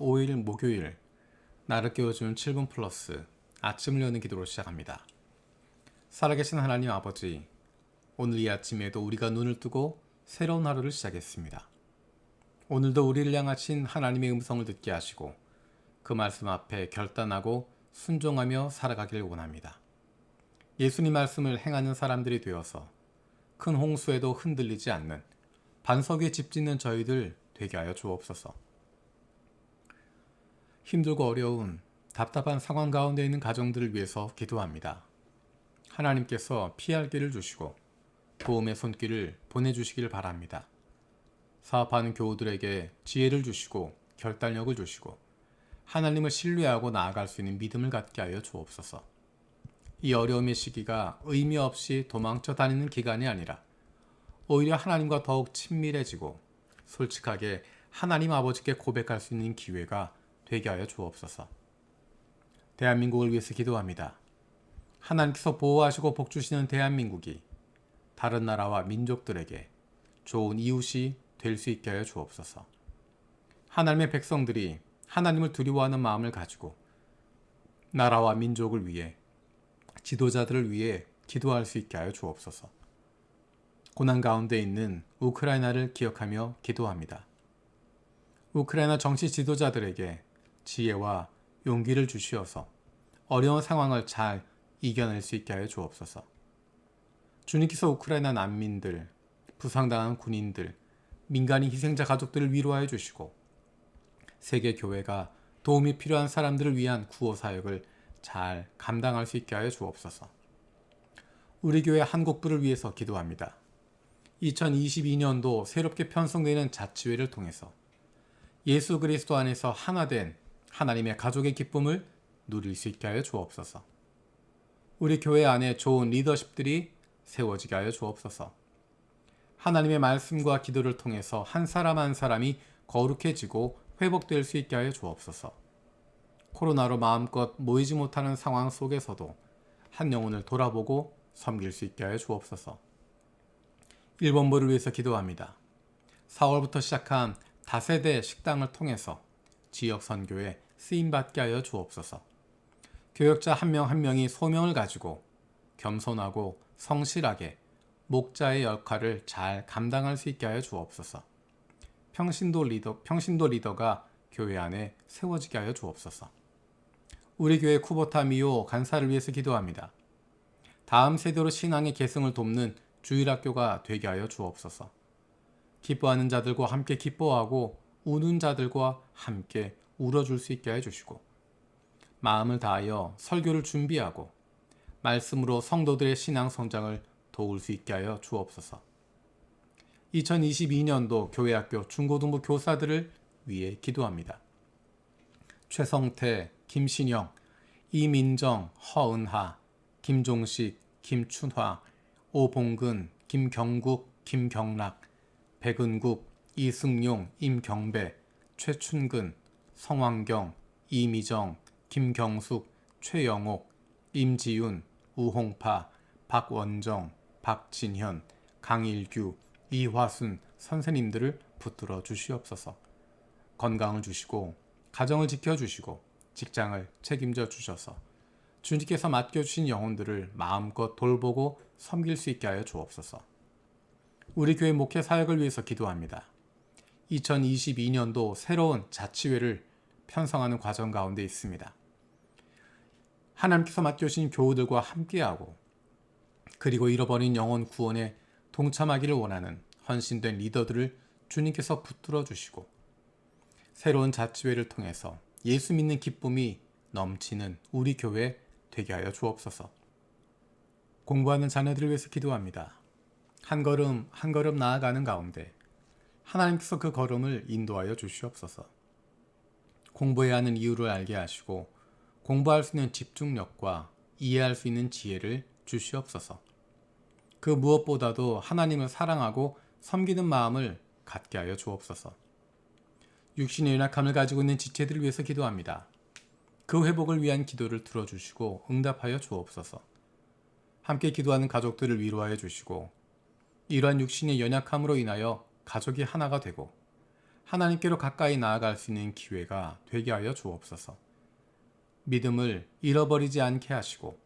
5일 목요일 나를 깨워주는 7분 플러스 아침을 여는 기도로 시작합니다. 살아계신 하나님 아버지, 오늘 이 아침에도 우리가 눈을 뜨고 새로운 하루를 시작했습니다. 오늘도 우리를 향하신 하나님의 음성을 듣게 하시고 그 말씀 앞에 결단하고 순종하며 살아가길 원합니다. 예수님 말씀을 행하는 사람들이 되어서 큰 홍수에도 흔들리지 않는 반석 위에 집 짓는 저희들 되게 하여 주옵소서. 힘들고 어려운 답답한 상황 가운데 있는 가정들을 위해서 기도합니다. 하나님께서 피할 길을 주시고 도움의 손길을 보내주시길 바랍니다. 사업하는 교우들에게 지혜를 주시고 결단력을 주시고 하나님을 신뢰하고 나아갈 수 있는 믿음을 갖게 하여 주옵소서. 이 어려움의 시기가 의미 없이 도망쳐 다니는 기간이 아니라 오히려 하나님과 더욱 친밀해지고 솔직하게 하나님 아버지께 고백할 수 있는 기회가 되게 하여 주옵소서. 대한민국을 위해서 기도합니다. 하나님께서 보호하시고 복주시는 대한민국이 다른 나라와 민족들에게 좋은 이웃이 될 수 있게 하여 주옵소서. 하나님의 백성들이 하나님을 두려워하는 마음을 가지고 나라와 민족을 위해 지도자들을 위해 기도할 수 있게 하여 주옵소서. 고난 가운데 있는 우크라이나를 기억하며 기도합니다. 우크라이나 정치 지도자들에게 지혜와 용기를 주시어서 어려운 상황을 잘 이겨낼 수 있게 하여 주옵소서. 주님께서 우크라이나 난민들, 부상당한 군인들, 민간인 희생자 가족들을 위로하여 주시고 세계 교회가 도움이 필요한 사람들을 위한 구호 사역을 잘 감당할 수 있게 하여 주옵소서. 우리 교회 한국부를 위해서 기도합니다. 2022년도 새롭게 편성되는 자치회를 통해서 예수 그리스도 안에서 하나 된 하나님의 가족의 기쁨을 누릴 수 있게 하여 주옵소서. 우리 교회 안에 좋은 리더십들이 세워지게 하여 주옵소서. 하나님의 말씀과 기도를 통해서 한 사람 한 사람이 거룩해지고 회복될 수 있게 하여 주옵소서. 코로나로 마음껏 모이지 못하는 상황 속에서도 한 영혼을 돌아보고 섬길 수 있게 하여 주옵소서. 일본부를 위해서 기도합니다. 4월부터 시작한 다세대 식당을 통해서 지역 선교에 쓰임받게 하여 주옵소서. 교역자 한명한 명이 소명을 가지고 겸손하고 성실하게 목자의 역할을 잘 감당할 수 있게 하여 주옵소서. 평신도 리더, 평신도 리더가 교회 안에 세워지게 하여 주옵소서. 우리 교회 쿠보타 미오 간사를 위해서 기도합니다. 다음 세대로 신앙의 계승을 돕는 주일학교가 되게 하여 주옵소서. 기뻐하는 자들과 함께 기뻐하고 우는 자들과 함께 울어줄 수 있게 해주시고 마음을 다하여 설교를 준비하고 말씀으로 성도들의 신앙 성장을 도울 수 있게 하여 주옵소서. 2022년도 교회학교 중고등부 교사들을 위해 기도합니다. 최성태, 김신영, 이민정, 허은하, 김종식, 김춘화, 오봉근, 김경국, 김경락, 백은국, 이승용, 임경배, 최춘근, 성환경, 이미정, 김경숙, 최영옥, 임지윤, 우홍파, 박원정, 박진현, 강일규, 이화순 선생님들을 붙들어 주시옵소서. 건강을 주시고 가정을 지켜 주시고 직장을 책임져 주셔서 주님께서 맡겨 주신 영혼들을 마음껏 돌보고 섬길 수 있게 하여 주옵소서. 우리 교회 목회 사역을 위해서 기도합니다. 2022년도 새로운 자치회를 편성하는 과정 가운데 있습니다. 하나님께서 맡겨주신 교우들과 함께하고 그리고 잃어버린 영혼 구원에 동참하기를 원하는 헌신된 리더들을 주님께서 붙들어 주시고 새로운 자치회를 통해서 예수 믿는 기쁨이 넘치는 우리 교회 되게 하여 주옵소서. 공부하는 자녀들을 위해서 기도합니다. 한 걸음 한 걸음 나아가는 가운데 하나님께서 그 걸음을 인도하여 주시옵소서. 공부해야 하는 이유를 알게 하시고 공부할 수 있는 집중력과 이해할 수 있는 지혜를 주시옵소서. 그 무엇보다도 하나님을 사랑하고 섬기는 마음을 갖게 하여 주옵소서. 육신의 연약함을 가지고 있는 지체들을 위해서 기도합니다. 그 회복을 위한 기도를 들어주시고 응답하여 주옵소서. 함께 기도하는 가족들을 위로하여 주시고 이러한 육신의 연약함으로 인하여 가족이 하나가 되고 하나님께로 가까이 나아갈 수 있는 기회가 되게 하여 주옵소서. 믿음을 잃어버리지 않게 하시고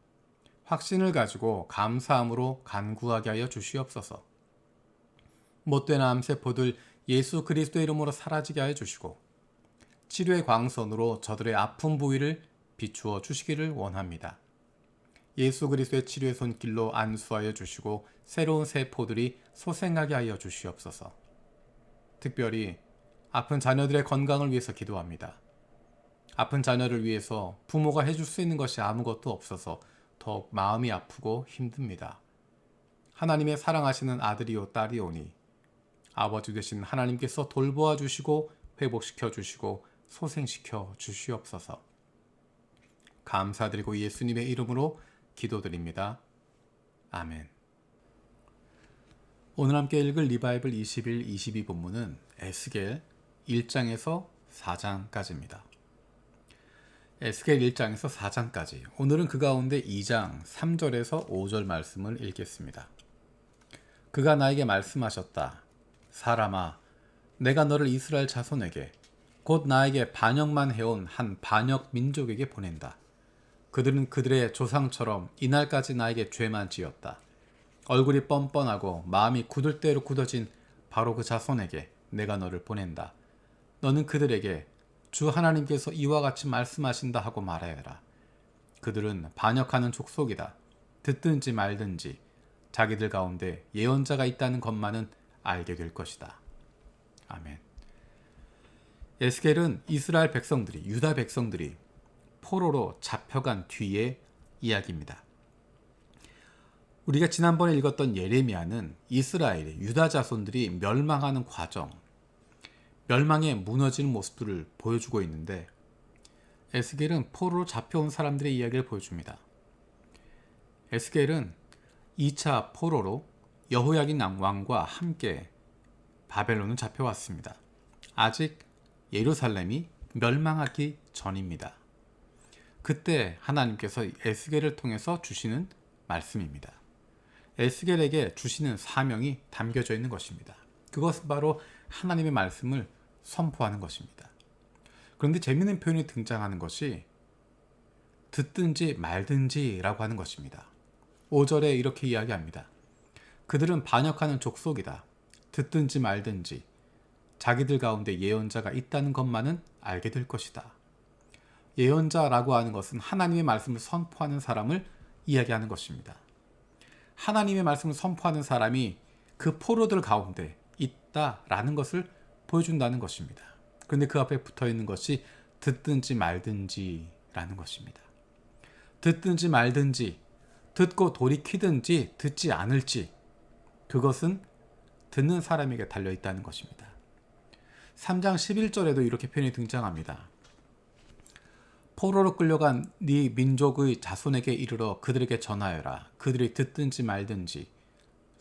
확신을 가지고 감사함으로 간구하게 하여 주시옵소서. 못된 암세포들 예수 그리스도 이름으로 사라지게 하여 주시고 치료의 광선으로 저들의 아픈 부위를 비추어 주시기를 원합니다. 예수 그리스도의 치료의 손길로 안수하여 주시고 새로운 세포들이 소생하게 하여 주시옵소서. 특별히 아픈 자녀들의 건강을 위해서 기도합니다. 아픈 자녀를 위해서 부모가 해줄 수 있는 것이 아무것도 없어서 더욱 마음이 아프고 힘듭니다. 하나님의 사랑하시는 아들이요 딸이오니 아버지 되신 하나님께서 돌보아 주시고 회복시켜 주시고 소생시켜 주시옵소서. 감사드리고 예수님의 이름으로 기도드립니다. 아멘. 오늘 함께 읽을 리바이블 21, 22 본문은 에스겔 1장에서 4장까지입니다. 에스겔 1장에서 4장까지. 오늘은 그 가운데 2장 3절에서 5절 말씀을 읽겠습니다. 그가 나에게 말씀하셨다. 사람아, 내가 너를 이스라엘 자손에게 곧 나에게 반역만 해온 한 반역 민족에게 보낸다. 그들은 그들의 조상처럼 이날까지 나에게 죄만 지었다. 얼굴이 뻔뻔하고 마음이 굳을 대로 굳어진 바로 그 자손에게 내가 너를 보낸다. 너는 그들에게 주 하나님께서 이와 같이 말씀하신다 하고 말하여라. 그들은 반역하는 족속이다. 듣든지 말든지 자기들 가운데 예언자가 있다는 것만은 알게 될 것이다. 아멘. 에스겔은 이스라엘 백성들이 유다 백성들이 포로로 잡혀간 뒤의 이야기입니다. 우리가 지난번에 읽었던 예레미야는 이스라엘의 유다 자손들이 멸망하는 과정, 멸망에 무너지는 모습들을 보여주고 있는데 에스겔은 포로로 잡혀온 사람들의 이야기를 보여줍니다. 에스겔은 2차 포로로 여호야긴 왕과 함께 바벨론은 잡혀왔습니다. 아직 예루살렘이 멸망하기 전입니다. 그때 하나님께서 에스겔을 통해서 주시는 말씀입니다. 에스겔에게 주시는 사명이 담겨져 있는 것입니다. 그것은 바로 하나님의 말씀을 선포하는 것입니다. 그런데 재미있는 표현이 등장하는 것이 듣든지 말든지라고 하는 것입니다. 5절에 이렇게 이야기합니다. 그들은 반역하는 족속이다. 듣든지 말든지 자기들 가운데 예언자가 있다는 것만은 알게 될 것이다. 예언자라고 하는 것은 하나님의 말씀을 선포하는 사람을 이야기하는 것입니다. 하나님의 말씀을 선포하는 사람이 그 포로들 가운데 있다라는 것을 보여준다는 것입니다. 그런데 그 앞에 붙어 있는 것이 듣든지 말든지라는 것입니다. 듣든지 말든지, 듣고 돌이키든지 듣지 않을지, 그것은 듣는 사람에게 달려 있다는 것입니다. 3장 11절에도 이렇게 표현이 등장합니다. 포로로 끌려간 네 민족의 자손에게 이르러 그들에게 전하여라. 그들이 듣든지 말든지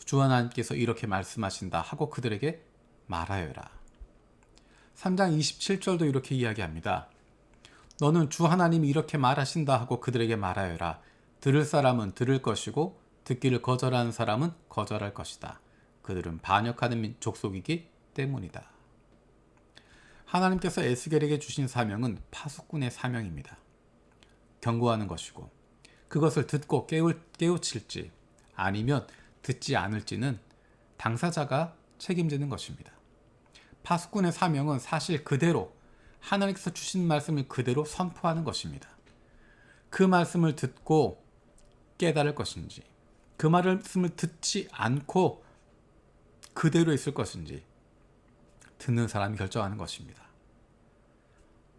주 하나님께서 이렇게 말씀하신다 하고 그들에게 말하여라. 3장 27절도 이렇게 이야기합니다. 너는 주 하나님이 이렇게 말하신다 하고 그들에게 말하여라. 들을 사람은 들을 것이고 듣기를 거절하는 사람은 거절할 것이다. 그들은 반역하는 족속이기 때문이다. 하나님께서 에스겔에게 주신 사명은 파수꾼의 사명입니다. 경고하는 것이고 그것을 듣고 깨우, 깨우칠지 아니면 듣지 않을지는 당사자가 책임지는 것입니다. 파수꾼의 사명은 사실 그대로 하나님께서 주신 말씀을 그대로 선포하는 것입니다. 그 말씀을 듣고 깨달을 것인지, 그 말씀을 듣지 않고 그대로 있을 것인지, 듣는 사람이 결정하는 것입니다.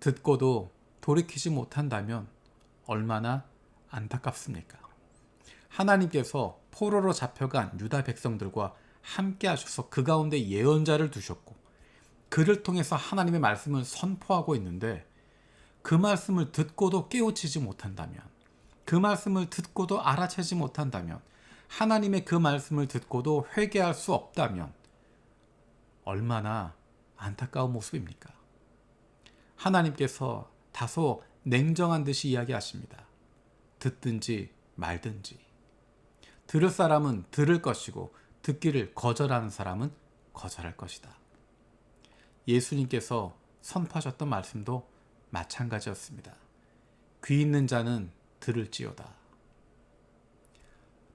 듣고도 돌이키지 못한다면 얼마나 안타깝습니까? 하나님께서 포로로 잡혀간 유다 백성들과 함께 하셔서 그 가운데 예언자를 두셨고 그를 통해서 하나님의 말씀을 선포하고 있는데 그 말씀을 듣고도 깨우치지 못한다면 그 말씀을 듣고도 알아채지 못한다면 하나님의 그 말씀을 듣고도 회개할 수 없다면 얼마나 안타까운 모습입니까? 하나님께서 다소 냉정한 듯이 이야기하십니다. 듣든지 말든지. 들을 사람은 들을 것이고 듣기를 거절하는 사람은 거절할 것이다. 예수님께서 선포하셨던 말씀도 마찬가지였습니다. 귀 있는 자는 들을지어다.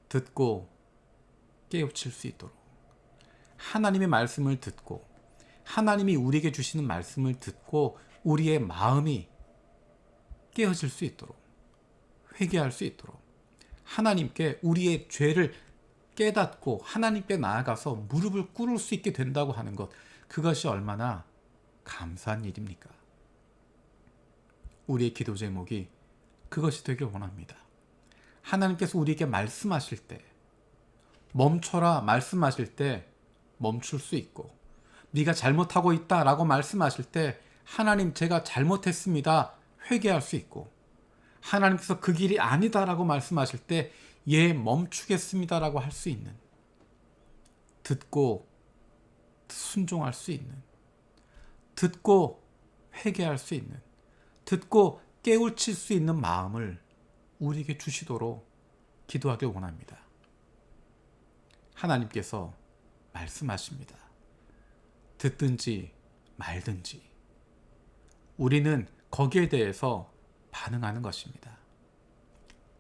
듣고 깨우칠 수 있도록 하나님의 말씀을 듣고 하나님이 우리에게 주시는 말씀을 듣고 우리의 마음이 깨어질 수 있도록 회개할 수 있도록 하나님께 우리의 죄를 깨닫고 하나님께 나아가서 무릎을 꿇을 수 있게 된다고 하는 것 그것이 얼마나 감사한 일입니까? 우리의 기도 제목이 그것이 되길 원합니다. 하나님께서 우리에게 말씀하실 때 멈춰라 말씀하실 때 멈출 수 있고 네가 잘못하고 있다라고 말씀하실 때 하나님 제가 잘못했습니다. 회개할 수 있고. 하나님께서 그 길이 아니다라고 말씀하실 때 예 멈추겠습니다라고 할 수 있는. 듣고 순종할 수 있는. 듣고 회개할 수 있는. 듣고 깨우칠 수 있는 마음을 우리에게 주시도록 기도하길 원합니다. 하나님께서 말씀하십니다. 듣든지 말든지 우리는 거기에 대해서 반응하는 것입니다.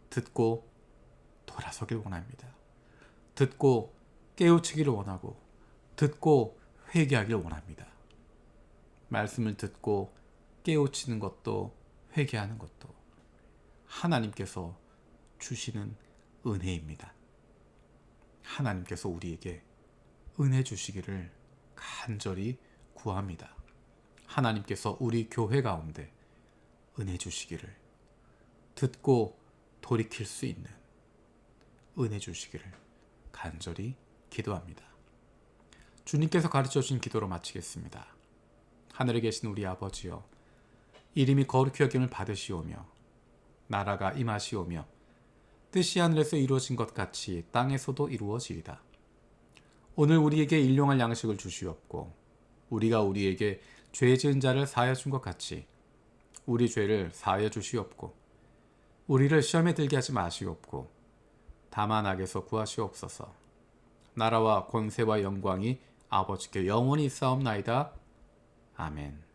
듣고 돌아서길 원합니다. 듣고 깨우치기를 원하고 듣고 회개하기를 원합니다. 말씀을 듣고 깨우치는 것도 회개하는 것도 하나님께서 주시는 은혜입니다. 하나님께서 우리에게 은혜 주시기를 간절히 구합니다. 하나님께서 우리 교회 가운데 은혜 주시기를 듣고 돌이킬 수 있는 은혜 주시기를 간절히 기도합니다. 주님께서 가르쳐 주신 기도로 마치겠습니다. 하늘에 계신 우리 아버지여 이름이 거룩히 여김을 받으시오며 나라가 임하시오며 뜻이 하늘에서 이루어진 것 같이 땅에서도 이루어지이다. 오늘 우리에게 일용할 양식을 주시옵고 우리가 우리에게 죄 지은 자를 사하여 준 것 같이 우리 죄를 사하여 주시옵고 우리를 시험에 들게 하지 마시옵고 다만 악에서 구하시옵소서. 나라와 권세와 영광이 아버지께 영원히 있사옵나이다. 아멘.